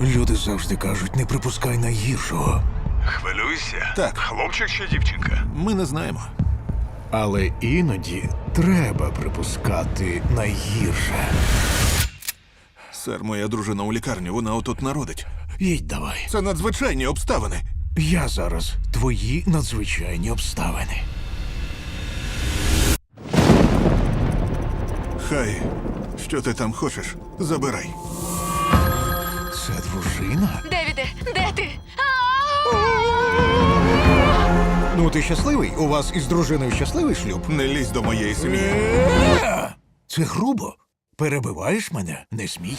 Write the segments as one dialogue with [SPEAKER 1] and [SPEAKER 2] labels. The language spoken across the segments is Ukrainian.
[SPEAKER 1] Люди завжди кажуть, не припускай найгіршого.
[SPEAKER 2] Хвилюйся.
[SPEAKER 3] Так.
[SPEAKER 2] Хлопчик чи дівчинка?
[SPEAKER 3] Ми не знаємо.
[SPEAKER 1] Але іноді треба припускати найгірше.
[SPEAKER 3] Сер, моя дружина у лікарні, вона отут народить.
[SPEAKER 1] Їдь давай.
[SPEAKER 3] Це надзвичайні обставини.
[SPEAKER 1] Я зараз твої надзвичайні обставини.
[SPEAKER 3] Хай, що ти там хочеш, забирай.
[SPEAKER 1] Це дружина?
[SPEAKER 4] Девіде, де ти?
[SPEAKER 1] Ну, ти щасливий? У вас із дружиною щасливий шлюб?
[SPEAKER 3] Не лізь до моєї сім'ї.
[SPEAKER 1] Це грубо. Перебиваєш мене? Не смій.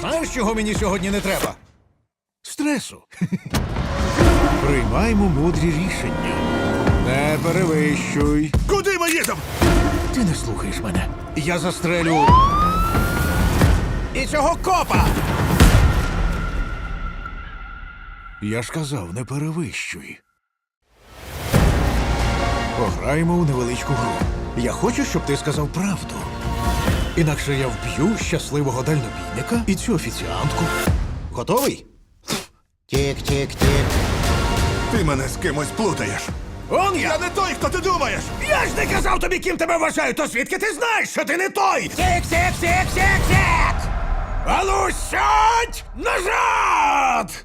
[SPEAKER 1] Знаєш, чого мені сьогодні не треба? Стресу. Приймаймо мудрі рішення. Не перевищуй.
[SPEAKER 3] Куди ми їдемо?
[SPEAKER 1] Ти не слухаєш мене. Я застрелю. І цього копа. Я ж казав, не перевищуй. Пограємо у невеличку гру. Я хочу, щоб ти сказав правду. Інакше я вб'ю щасливого дальнобійника і цю офіціантку. Готовий? Тік-тік-тік.
[SPEAKER 3] Ти мене з кимось плутаєш.
[SPEAKER 1] Он я!
[SPEAKER 3] Я не той, хто ти думаєш!
[SPEAKER 1] Я ж не казав тобі, ким тебе вважаю, то звідки ти знаєш, що ти не той? Тік, Ану, сядь назад!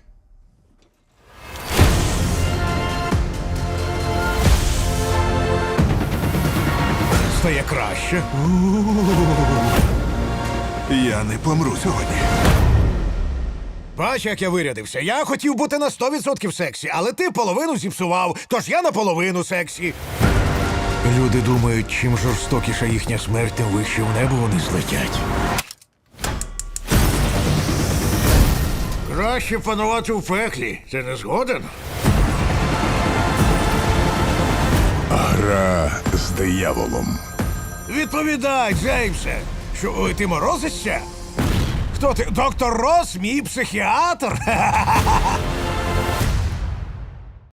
[SPEAKER 1] Стає краще.
[SPEAKER 3] Я не помру сьогодні.
[SPEAKER 1] Бач, як я вирядився. Я хотів бути на 100% сексі, але ти половину зіпсував, тож я наполовину сексі. Люди думають, чим жорстокіша їхня смерть, тим вище в небо вони злетять. Краще панувати у пеклі. Ти не згоден?
[SPEAKER 2] Гра з дияволом.
[SPEAKER 1] Відповідай, Джеймсе. Що ой, ти морозишся? Хто ти? Доктор Рос, мій психіатр?